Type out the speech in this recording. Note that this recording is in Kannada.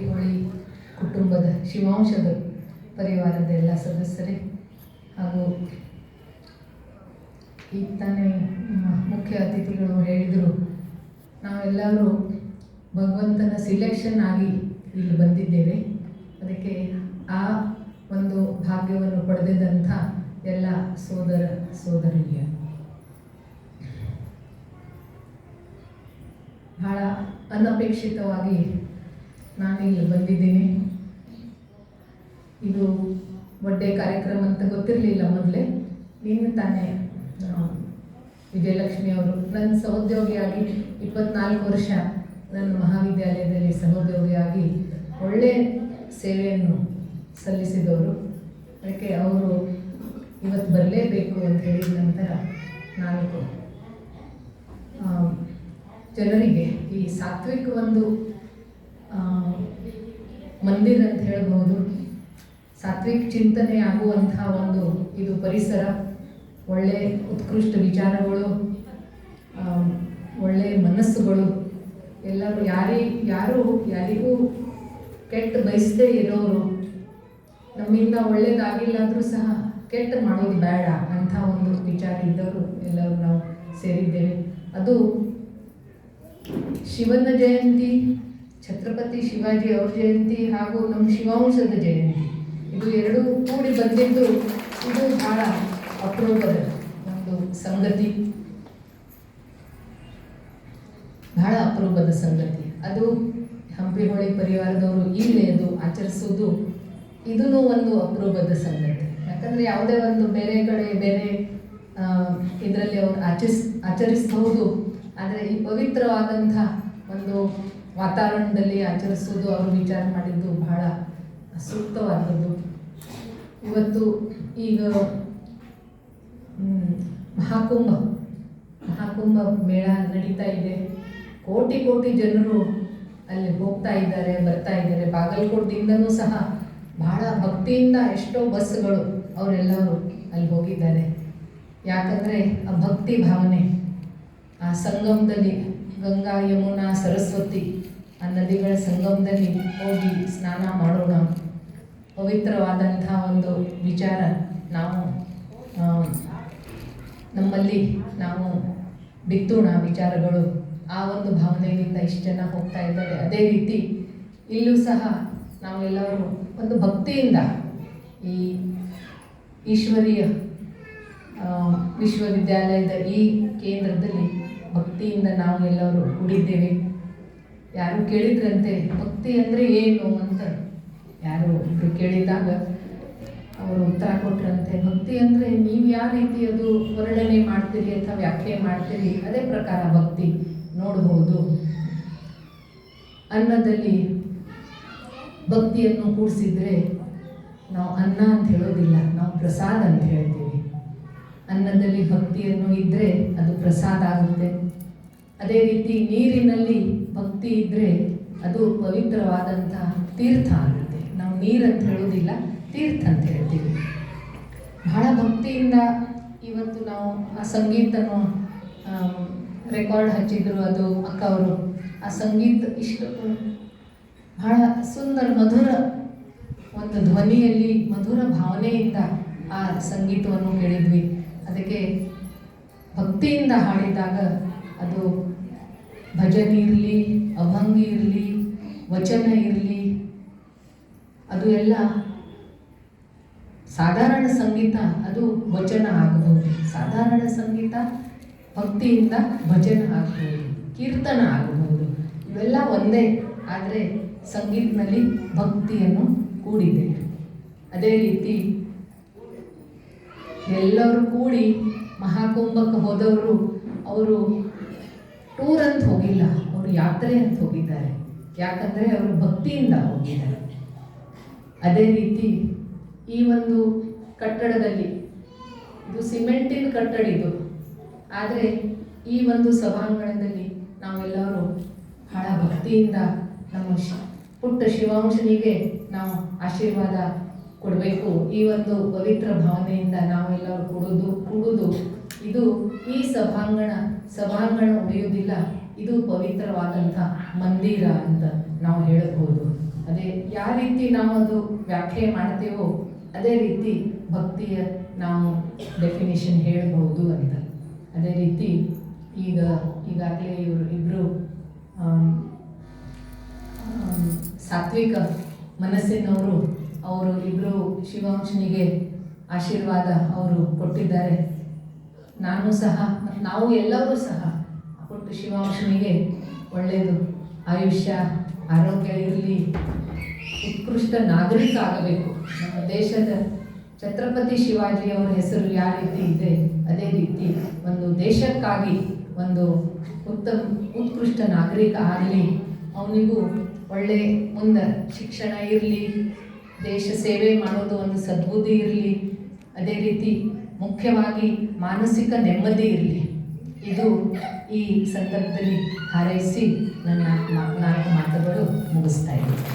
ಹಂಪಿಹೊಳಿ ಕುಟುಂಬದ ಶಿವಾಂಶದ ಪರಿವಾರದ ಎಲ್ಲ ಸದಸ್ಯರೇ ಹಾಗೂ ಈಗ ತಾನೇ ಮುಖ್ಯ ಅತಿಥಿಗಳು ಹೇಳಿದರು, ನಾವೆಲ್ಲರೂ ಭಗವಂತನ ಸಿಲೆಕ್ಷನ್ ಆಗಿ ಇಲ್ಲಿ ಬಂದಿದ್ದೇವೆ. ಅದಕ್ಕೆ ಆ ಒಂದು ಭಾಗ್ಯವನ್ನು ಪಡೆದಿದ್ದಂಥ ಎಲ್ಲ ಸೋದರ ಸೋದರಿಯ. ಬಹಳ ಅನಪೇಕ್ಷಿತವಾಗಿ ನಾನಿಲ್ಲಿ ಬಂದಿದ್ದೀನಿ. ಇದು ಒಡ್ಡೆ ಕಾರ್ಯಕ್ರಮ ಅಂತ ಗೊತ್ತಿರಲಿಲ್ಲ ಮೊದಲೇ. ನಿನ್ನೆ ತಾನೇ ವಿಜಯಲಕ್ಷ್ಮಿ ಅವರು. ನನ್ನ ಸಹೋದ್ಯೋಗಿಯಾಗಿ ಇಪ್ಪತ್ನಾಲ್ಕು ವರ್ಷ ನನ್ನ ಮಹಾವಿದ್ಯಾಲಯದಲ್ಲಿ ಸಹೋದ್ಯೋಗಿಯಾಗಿ ಒಳ್ಳೆಯ ಸೇವೆಯನ್ನು ಸಲ್ಲಿಸಿದವರು. ಅದಕ್ಕೆ ಅವರು ಇವತ್ತು ಬರಲೇಬೇಕು ಅಂತ ಹೇಳಿದ ನಂತರ ನಾಲ್ಕು ಜನರಿಗೆ ಈ ಸಾತ್ವಿಕ ಒಂದು ಮಂದಿರ ಅಂತ ಹೇಳ್ಬೋದು ಸಾತ್ವಿಕ ಚಿಂತನೆ ಆಗುವಂಥ ಒಂದು ಇದು ಪರಿಸರ. ಒಳ್ಳೆ ಉತ್ಕೃಷ್ಟ ವಿಚಾರಗಳು ಒಳ್ಳೆ ಮನಸ್ಸುಗಳು. ಎಲ್ಲರೂ ಯಾರಿ, ಯಾರು ಯಾರಿಗೂ ಕೆಟ್ಟ ಬಯಸದೇ ಇರೋರು, ನಮ್ಮಿಂದ ಒಳ್ಳೇದಾಗಿಲ್ಲ ಅಂದರೂ ಸಹ ಕೆಟ್ಟ ಮಾಡೋದು ಬೇಡ ಅಂಥ ಒಂದು ವಿಚಾರ ಇದ್ದವರು ಎಲ್ಲರೂ ನಾವು ಸೇರಿದ್ದೇವೆ. ಅದು ಶಿವನ ಜಯಂತಿ ಛತ್ರಪತಿ ಶಿವಾಜಿ ಅವ್ರ ಜಯಂತಿ ಹಾಗೂ ನಮ್ಮ ಶಿವಾಂಶದ ಜಯಂತಿ. ಇದು ಎರಡೂ ಕೂಡಿ ಬಂದಿದ್ದು ಇದು ಬಹಳ ಅಪರೂಪದ ಒಂದು ಸಂಗತಿ. ಬಹಳ ಅಪರೂಪದ ಸಂಗತಿ. ಅದು ಹಂಪಿಹೊಳಿ ಪರಿವಾರದವರು ಇಲ್ಲಿ ಅದು ಆಚರಿಸೋದು ಇದೂ ಒಂದು ಅಪರೂಪದ ಸಂಗತಿ. ಯಾಕಂದರೆ ಯಾವುದೇ ಒಂದು ಬೇರೆ ಕಡೆ, ಬೇರೆ ಇದರಲ್ಲಿ ಅವರು ಆಚರಿಸ್, ಆಚರಿಸಬಹುದು. ಆದರೆ ಈ ಪವಿತ್ರವಾದಂಥ ಒಂದು ವಾತಾವರಣದಲ್ಲಿ ಆಚರಿಸೋದು ಅವರು ವಿಚಾರ ಮಾಡಿದ್ದು ಬಹಳ ಸೂಕ್ತವಾದದ್ದು ಇವತ್ತು ಈಗ ಮಹಾಕುಂಭ ಮಹಾಕುಂಭ ಮೇಳ ನಡೀತಾ ಇದೆ. ಕೋಟಿ ಕೋಟಿ ಜನರು ಅಲ್ಲಿ ಹೋಗ್ತಾ ಇದ್ದಾರೆ, ಬರ್ತಾ ಇದ್ದಾರೆ. ಬಾಗಲಕೋಟೆಯಿಂದನೂ ಸಹ ಬಹಳ ಭಕ್ತಿಯಿಂದ ಎಷ್ಟೋ ಬಸ್ಗಳು ಅವರೆಲ್ಲರೂ ಅಲ್ಲಿ ಹೋಗಿದ್ದಾರೆ. ಯಾಕಂದರೆ ಆ ಭಕ್ತಿ ಭಾವನೆ. ಆ ಸಂಗಮದಲ್ಲಿ ಗಂಗಾ, ಯಮುನಾ, ಸರಸ್ವತಿ ಆ ನದಿಗಳ ಸಂಗಮದಲ್ಲಿ ಹೋಗಿ ಸ್ನಾನ ಮಾಡೋಣ. ಪವಿತ್ರವಾದಂಥ ಒಂದು ವಿಚಾರ ನಾವು ನಮ್ಮಲ್ಲಿ ನಾವು ಬಿತ್ತೋಣ ವಿಚಾರಗಳು. ಆ ಒಂದು ಭಾವನೆಯಿಂದ ಇಷ್ಟು ಜನ ಹೋಗ್ತಾ ಇದ್ದಾರೆ. ಅದೇ ರೀತಿ ಇಲ್ಲೂ ಸಹ ನಾವೆಲ್ಲರೂ ಒಂದು ಭಕ್ತಿಯಿಂದ ಈ ಈಶ್ವರೀಯ ವಿಶ್ವವಿದ್ಯಾಲಯದ ಈ ಕೇಂದ್ರದಲ್ಲಿ ಭಕ್ತಿಯಿಂದ ನಾವು ಎಲ್ಲರೂ ಕೂಡಿದ್ದೇವೆ. ಯಾರು ಕೇಳಿದ್ರಂತೆ ಭಕ್ತಿ ಅಂದರೆ ಏನು ಅಂತ ಯಾರು ಒಬ್ಬರು ಕೇಳಿದಾಗ ಅವರು ಉತ್ತರ ಕೊಟ್ರಂತೆ. ಭಕ್ತಿ ಅಂದರೆ ನೀವು ಯಾವ ರೀತಿ ಅದು ವರ್ಣನೆ ಮಾಡ್ತೀರಿ ಅಥವಾ ವ್ಯಾಖ್ಯೆ ಮಾಡ್ತೀರಿ, ಅದೇ ಪ್ರಕಾರ ಭಕ್ತಿ ನೋಡಬಹುದು ಅನ್ನದಲ್ಲಿ ಭಕ್ತಿಯನ್ನು ಕೂಡಿಸಿದ್ರೆ ನಾವು ಅನ್ನ ಅಂತ ಹೇಳೋದಿಲ್ಲ, ನಾವು ಪ್ರಸಾದ ಅಂತ ಹೇಳ್ತೀವಿ. ಅನ್ನದಲ್ಲಿ ಭಕ್ತಿಯನ್ನು ಇದ್ದರೆ ಅದು ಪ್ರಸಾದ ಆಗುತ್ತೆ. ಅದೇ ರೀತಿ ನೀರಿನಲ್ಲಿ ಭಕ್ತಿ ಇದ್ದರೆ ಅದು ಪವಿತ್ರವಾದಂಥ ತೀರ್ಥ ಆಗುತ್ತೆ. ನಾವು ನೀರು ಅಂತ ಹೇಳೋದಿಲ್ಲ ತೀರ್ಥ ಅಂತ ಹೇಳ್ತೀವಿ. ಬಹಳ ಭಕ್ತಿಯಿಂದ ಇವತ್ತು ನಾವು ಆ ಸಂಗೀತನು ರೆಕಾರ್ಡ್ ಹಚ್ಚಿದ್ರು ಅದು ಅಕ್ಕ ಅವರು ಆ ಸಂಗೀತ ಇಷ್ಟು ಬಹಳ ಸುಂದರ, ಮಧುರ ಒಂದು ಧ್ವನಿಯಲ್ಲಿ, ಮಧುರ ಭಾವನೆಯಿಂದ ಆ ಸಂಗೀತವನ್ನು ಕೇಳಿದ್ವಿ. ಅದಕ್ಕೆ ಭಕ್ತಿಯಿಂದ ಹಾಡಿದಾಗ ಅದು ಭಜನೆ ಇರಲಿ, ಅಭಂಗಿ ಇರಲಿ, ವಚನ ಇರಲಿ, ಅದು ಎಲ್ಲ ಸಾಧಾರಣ ಸಂಗೀತ, ಅದು ವಚನ ಆಗಬಹುದು. ಸಾಧಾರಣ ಸಂಗೀತ ಭಕ್ತಿಯಿಂದ ಭಜನೆ ಆಗಬಹುದು, ಕೀರ್ತನ ಆಗಬಹುದು. ಇವೆಲ್ಲ ಒಂದೇ, ಆದರೆ ಸಂಗೀತದಲ್ಲಿ ಭಕ್ತಿಯನ್ನು ಕೂಡಿದೆ. ಅದೇ ರೀತಿ ಎಲ್ಲರೂ ಕೂಡಿ ಮಹಾಕುಂಭಕ್ಕೆ ಹೋದವರು, ಅವರು ಟೂರ್ ಅಂತ ಹೋಗಿಲ್ಲ. ಅವರು ಯಾತ್ರೆ ಅಂತ ಹೋಗಿದ್ದಾರೆ. ಯಾಕಂದರೆ ಅವರು ಭಕ್ತಿಯಿಂದ ಹೋಗಿದ್ದಾರೆ. ಅದೇ ರೀತಿ ಈ ಒಂದು ಕಟ್ಟಡದಲ್ಲಿ, ಇದು ಸಿಮೆಂಟಿನ ಕಟ್ಟಡ ಇದು. ಆದರೆ ಈ ಒಂದು ಸಭಾಂಗಣದಲ್ಲಿ ನಾವೆಲ್ಲರೂ ಬಹಳ ಭಕ್ತಿಯಿಂದ ನಮ್ಮ ಪುಟ್ಟ ಶಿವಾಂಶನಿಗೆ ನಾವು ಆಶೀರ್ವಾದ ಕೊಡಬೇಕು. ಈ ಒಂದು ಪವಿತ್ರ ಭಾವನೆಯಿಂದ ನಾವೆಲ್ಲರೂ ಕೊಡೋದು, ಕೂಡುದು. ಇದು ಈ ಸಭಾಂಗಣ ಸಭಾಂಗಣ ಉಳಿಯುವುದಿಲ್ಲ ಇದು ಪವಿತ್ರವಾದಂಥ ಮಂದಿರ ಅಂತ ನಾವು ಹೇಳಬಹುದು. ಅದೇ, ಯಾವ ರೀತಿ ನಾವು ಅದು ವ್ಯಾಖ್ಯೆ ಮಾಡ್ತೇವೋ, ಅದೇ ರೀತಿ ಭಕ್ತಿಯ ನಾವು ಡೆಫಿನೇಷನ್ ಹೇಳಬಹುದು ಅಂತ. ಅದೇ ರೀತಿ ಈಗ, ಈಗಾಗಲೇ ಇವರು ಇಬ್ಬರು ಸಾತ್ವಿಕ ಮನಸ್ಸಿನವರು, ಅವರು ಇಬ್ಬರು ಶಿವಾಂಶನಿಗೆ ಆಶೀರ್ವಾದ ಅವರು ಕೊಟ್ಟಿದ್ದಾರೆ. ನಾನು ಸಹ, ಮತ್ತು ನಾವು ಎಲ್ಲರೂ ಸಹ ಕೊಟ್ಟು ಶಿವಾಂಶನಿಗೆ ಒಳ್ಳೆಯದು ಆಯುಷ್ಯ, ಆರೋಗ್ಯ ಇರಲಿ. ಉತ್ಕೃಷ್ಟ ನಾಗರಿಕ ಆಗಬೇಕು. ನಮ್ಮ ದೇಶದ ಛತ್ರಪತಿ ಶಿವಾಜಿ ಅವರ ಹೆಸರು ಯಾವ ರೀತಿ ಇದೆ? ಅದೇ ರೀತಿ ಒಂದು ದೇಶಕ್ಕಾಗಿ ಒಂದು ಉತ್ತಮ, ಉತ್ಕೃಷ್ಟ ನಾಗರಿಕ ಆಗಲಿ. ಅವನಿಗೂ ಒಳ್ಳೆ ಮುಂದೆ ಶಿಕ್ಷಣ ಇರಲಿ. ದೇಶ ಸೇವೆ ಮಾಡೋದು ಒಂದು ಸದ್ಬುದ್ಧಿ ಇರಲಿ. ಅದೇ ರೀತಿ ಮುಖ್ಯವಾಗಿ ಮಾನಸಿಕ ನೆಮ್ಮದಿ ಇರಲಿ. ಇದು ಈ ಸಂದರ್ಭದಲ್ಲಿ ಹಾರೈಸಿ ನನ್ನ ನಾಲ್ಕು ಮಾತುಗಳು ಮುಗಿಸ್ತಾ ಇದ್ದೀನಿ.